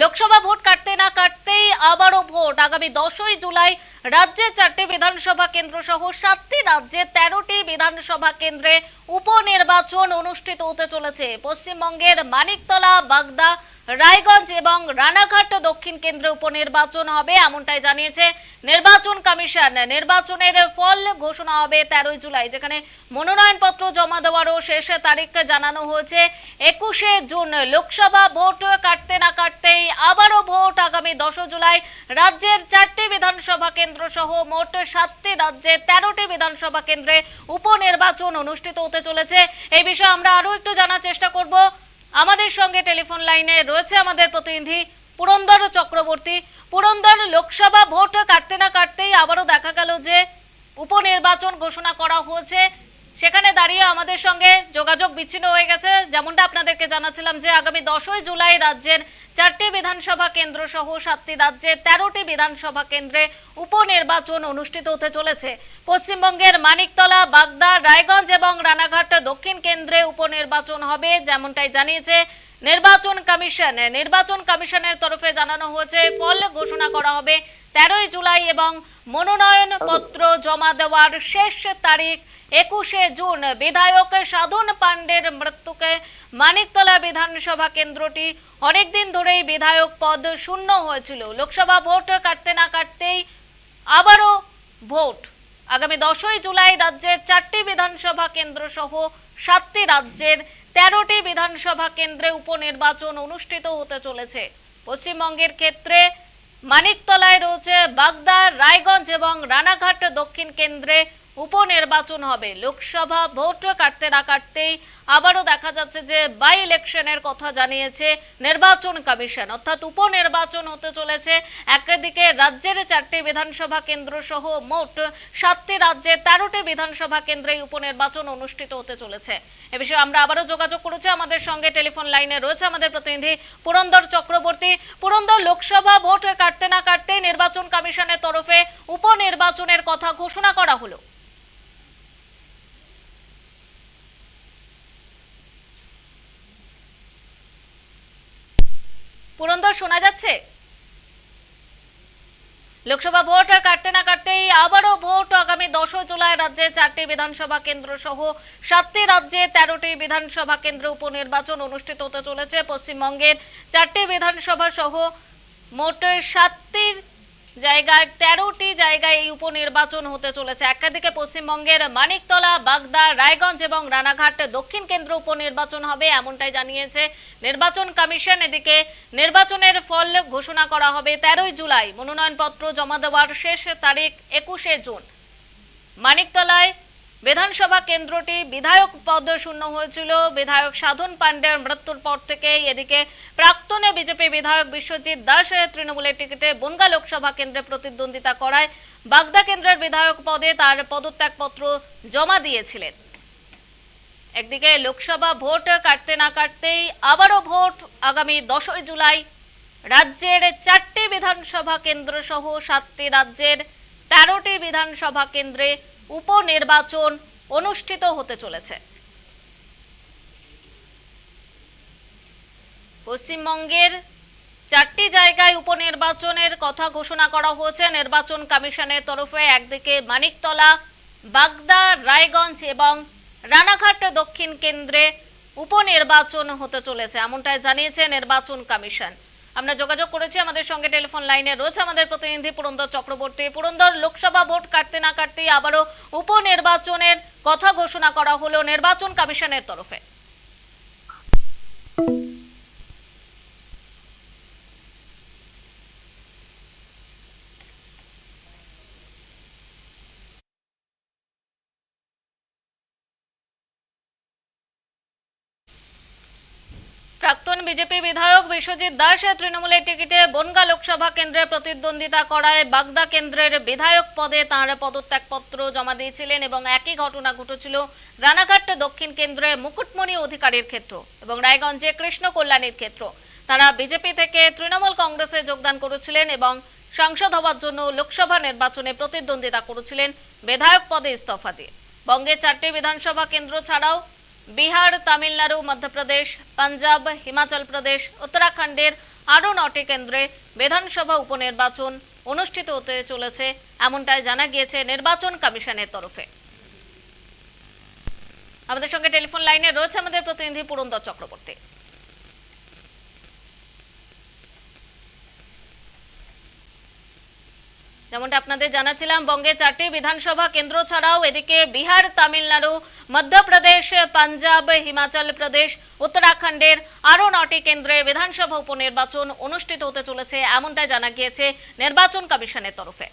Lok Sabha vote কাটতে না কাটতেই আবারও ভোট। আগামী দশই জুলাই রাজ্যে চারটি বিধানসভা কেন্দ্র সহ সাতটি রাজ্যে তেরোটি বিধানসভা কেন্দ্রে উপনির্বাচন অনুষ্ঠিত হতে চলেছে। পশ্চিমবঙ্গের মানিকতলা, বাগদা, রায়গঞ্জ এবং রানাঘাট দক্ষিণ কেন্দ্রে উপনির্বাচন হবে এমনটাই জানিয়েছে নির্বাচন কমিশন। নির্বাচনের ফল ঘোষণা হবে তেরোই জুলাই, যেখানে মনোনয়নপত্র জমা দেওয়ারও শেষ তারিখ জানানো হয়েছে। একুশে জুন, লোকসভা ভোট কাটতে না কাটতেই আবারও ভোট আগামী দশ জুলাই। রাজ্যের চারটি বিধানসভা কেন্দ্র সহ মোট সাতটি রাজ্যে তেরোটি বিধানসভা কেন্দ্রে উপনির্বাচন অনুষ্ঠিত হতে চলেছে। এই বিষয়ে আমরা আরও একটু জানার চেষ্টা করব। আমাদের সঙ্গে টেলিফোন লাইনে রয়েছে আমাদের প্রতিনিধি পুরন্দর চক্রবর্তী। পুরন্দর, লোকসভা ভোট কাটতে না কাটতেই আবারও দেখা গেল যে উপনির্বাচন ঘোষণা করা হয়েছে। সেখানে দাঁড়িয়ে আমাদের সঙ্গে যোগাযোগ বিচ্ছিন্ন হয়ে গেছে। যেমনটা আপনাদেরকে জানাচ্ছিলাম যে আগামী দশই জুলাই রাজ্যের চারটি বিধানসভা কেন্দ্র সহ সাতটি রাজ্যে তেরোটি বিধানসভা কেন্দ্রে উপনির্বাচন অনুষ্ঠিত হতে চলেছে। পশ্চিমবঙ্গের মানিকতলা, বাগদা, রায়গঞ্জ এবং রানাঘাট দক্ষিণ কেন্দ্রে উপনির্বাচন হবে, যেমনটাই জানিয়েছে নির্বাচন কমিশন। নির্বাচন কমিশনের তরফে জানানো হয়েছে, ফল ঘোষণা করা হবে তেরোই জুলাই এবং মনোনয়ন পত্র জমা দেওয়ার শেষ তারিখ একুশে জুন, বিধায়ক সাধন পাণ্ডের মৃত্যুকে মানিকতলা বিধানসভা কেন্দ্রটি অনেকদিন ধরেই বিধায়ক পদ শূন্য হয়েছিল। লোকসভা ভোট কাটতে না কাটতেই আবারও ভোট। আগামী দশই জুলাই রাজ্যের চারটি বিধানসভা কেন্দ্র সহ সাতটি রাজ্যের তেরোটি বিধানসভা কেন্দ্রে উপনির্বাচন অনুষ্ঠিত হতে চলেছে। পশ্চিমবঙ্গের ক্ষেত্রে মানিকতলায় রয়েছে বাগদা, রায়গঞ্জ এবং রানাঘাট দক্ষিণ কেন্দ্রে উপনির্বাচন হবে। লোকসভা ভোট কাটতে না কাটতেই আবারও দেখা যাচ্ছে যে বাই ইলেকশনের কথা জানিয়েছে নির্বাচন কমিশন। অর্থাৎ উপনির্বাচন হতে চলেছে। একদিকে রাজ্যের চারটি বিধানসভা কেন্দ্র সহ মোট সাতটি রাজ্যে তেরোটি বিধানসভা কেন্দ্রে উপনির্বাচন অনুষ্ঠিত হতে চলেছে। এ বিষয়ে আমরা আবারও যোগাযোগ করেছি। আমাদের সঙ্গে টেলিফোন লাইনে রয়েছে আমাদের প্রতিনিধি পুরন্দর চক্রবর্তী। পুরন্দর, লোকসভা ভোট কাটতে না কাটতেই নির্বাচন কমিশনের তরফে উপনির্বাচনের কথা ঘোষণা করা হলো। পুরন্দর শোনা যাচ্ছে? লোকসভা ভোট আর কাটতে না কাটতেই আবারও ভোট আগামী দশই জুলাই রাজ্যে চারটি বিধানসভা কেন্দ্র সহ সাতটি রাজ্যে তেরোটি বিধানসভা কেন্দ্র উপনির্বাচন অনুষ্ঠিত হতে চলেছে। পশ্চিমবঙ্গের চারটি বিধানসভা সহ মোট সাতটির জায়গায় তেরোটি জায়গায় এই উপনির্বাচন হতে চলেছে। একাদিকে পশ্চিমবঙ্গের মানিকতলা, বাগদা, রায়গঞ্জ এবং রানাঘাট দক্ষিণ কেন্দ্র উপনির্বাচন হবে এমনটাই জানিয়েছে নির্বাচন কমিশন। এদিকে নির্বাচনের ফল ঘোষণা করা হবে তেরোই জুলাই। মনোনয়নপত্র জমা দেওয়ার শেষ তারিখ একুশে জুন। মানিকতলায় বিধানসভা কেন্দ্রটি বিধায়ক পদ শূন্য হয়েছিল। বিধায়ক সাধন পাণ্ডের মৃত্যুর পর থেকে এদিকে প্রাক্তনে বিজেপি বিধায়ক বিশ্বজিৎ দাস তৃণমূলের টিকিটে বনগা লোকসভা কেন্দ্রে প্রতিদ্বন্দ্বিতা করায়। বাগদা কেন্দ্রের বিধায়ক পদে তার পদত্যাগপত্র জমা দিয়েছিলেন। একদিকে লোকসভা ভোট কাটতে না কাটতেই আবারও ভোট আগামী দশই জুলাই। রাজ্যের চারটি বিধানসভা কেন্দ্র সহ সাতটি রাজ্যের তেরোটি বিধানসভা কেন্দ্রে উপনির্বাচন অনুষ্ঠিত হতে চলেছে। পশ্চিমবঙ্গের চারটি জায়গায় উপনির্বাচনের কথা ঘোষণা করা হয়েছে। নির্বাচন কমিশনের তরফে একদিকে মানিকতলা, বাগদা, রায়গঞ্জ এবং রানাঘাট দক্ষিণ কেন্দ্রে উপনির্বাচন হতে চলেছে। এমনটাই জানিয়েছে নির্বাচন কমিশন। আমরা যোগাযোগ করেছি, আমাদের সঙ্গে টেলিফোন লাইনে রয়েছে আমাদের প্রতিনিধি পুরন্দর চক্রবর্তী। পুরন্দর, লোকসভা ভোট কাটতে না কাটতেই আবারও উপনির্বাচনের কথা ঘোষণা করা হলো নির্বাচন কমিশনের তরফে। প্রাক্তন বিজেপি বিধায়ক বিশ্বজিৎ দাস তৃণমূলের টিকিটে বনগা লোকসভা কেন্দ্রে প্রতিদ্বন্দ্বিতা করায় বাগদা কেন্দ্রের বিধায়ক পদে তাঁর পদত্যাগপত্র জমা দিয়েছিলেন এবং একই ঘটনা ঘটেছিল রানাঘাট দক্ষিণ কেন্দ্রে মুকুটমণি অধিকারীর ক্ষেত্র এবং রায়গঞ্জে কৃষ্ণ কল্যাণীর ক্ষেত্র। তারা বিজেপি থেকে তৃণমূল কংগ্রেসে যোগদান করেছিলেন এবং সাংসদ হওয়ার জন্য লোকসভা নির্বাচনে প্রতিদ্বন্দ্বিতা করেছিলেন বিধায়ক পদে ইস্তফা দিয়ে। বঙ্গের চারটি বিধানসভা কেন্দ্র ছাড়াও বিহার, তামিলনাড়ু, মধ্যপ্রদেশ, পাঞ্জাব, হিমাচল প্রদেশ, উত্তরাখণ্ডের আরও নটি কেন্দ্রে বিধানসভা উপনির্বাচন অনুষ্ঠিত হতে চলেছে, এমনটাই জানা গিয়েছে নির্বাচন কমিশনের তরফে। আমাদের সঙ্গে টেলিফোন লাইনে রয়েছে আমাদের প্রতিনিধি পুরন্দর চক্রবর্তী। যেমনটা আপনাদের জানাচ্ছিলাম, বঙ্গে চারটি বিধানসভা কেন্দ্র ছাড়াও এদিকে বিহার, তামিলনাড়ু, মধ্যপ্রদেশ, পাঞ্জাব, হিমাচল প্রদেশ, উত্তরাখণ্ডের আরও নটি কেন্দ্রে বিধানসভা উপনির্বাচন অনুষ্ঠিত হতে চলেছে, এমনটাই জানা গিয়েছে নির্বাচন কমিশনের তরফে।